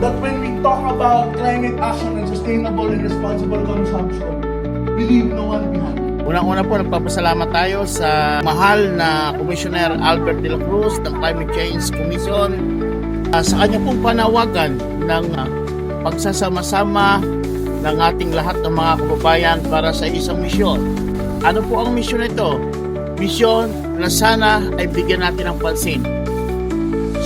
that when we talk about climate action and sustainable and responsible consumption, we leave no one behind. Unang-una po, nagpapasalamat tayo sa mahal na Commissioner Albert de la Cruz ng Climate Change Commission ah, sa kanya pong panawagan ng ah, pagsasama-sama ng ating lahat ng mga kababayan para sa isang misyon. Ano po ang misyon nito? Misyon na sana ay bigyan natin ng pansin.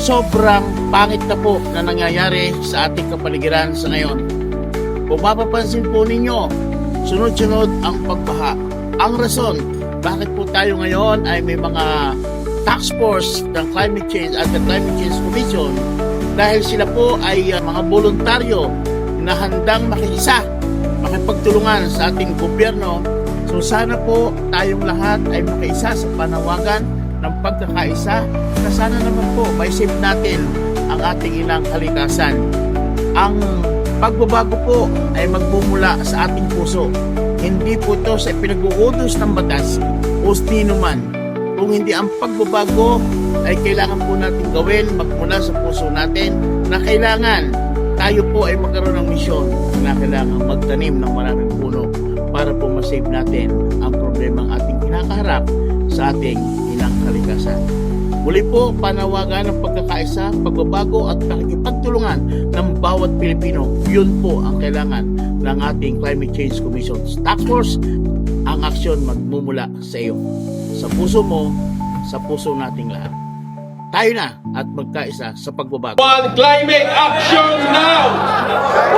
Sobrang pangit na po na nangyayari sa ating kapaligiran sa ngayon. Kung mapapansin po ninyo, sunod-sunod ang pagbaha. Ang rason, bakit po tayo ngayon ay may mga task force ng climate change at the climate change commission dahil sila po ay uh, mga voluntaryo na handang makikisa, makipagtulungan sa ating gobyerno. So sana po tayong lahat ay makaisa sa panawagan ng pagkakaisa na sana naman po save natin ang ating ilang kalikasan. Ang pagbabago po ay magmumula sa ating puso. Hindi po ito sa pinag-uutos ng batas o sino man. Kung hindi ang pagbabago ay kailangan po natin gawin magmula sa puso natin na kailangan tayo po ay magkaroon ng misyon na kailangan magtanim ng maraming puno para po masave natin ang problemang ating kinakaharap sa ating ilang kalikasan. Muli po, panawagan ng pagkakaisa, pagbabago at pakikipagtulungan ng bawat Pilipino. Yun po ang kailangan ng ating Climate Change Commission Task Force. Ang aksyon magmumula sa iyo. Sa puso mo, sa puso nating lahat. Tayo na at magkaisa sa pagbabago. One climate action now!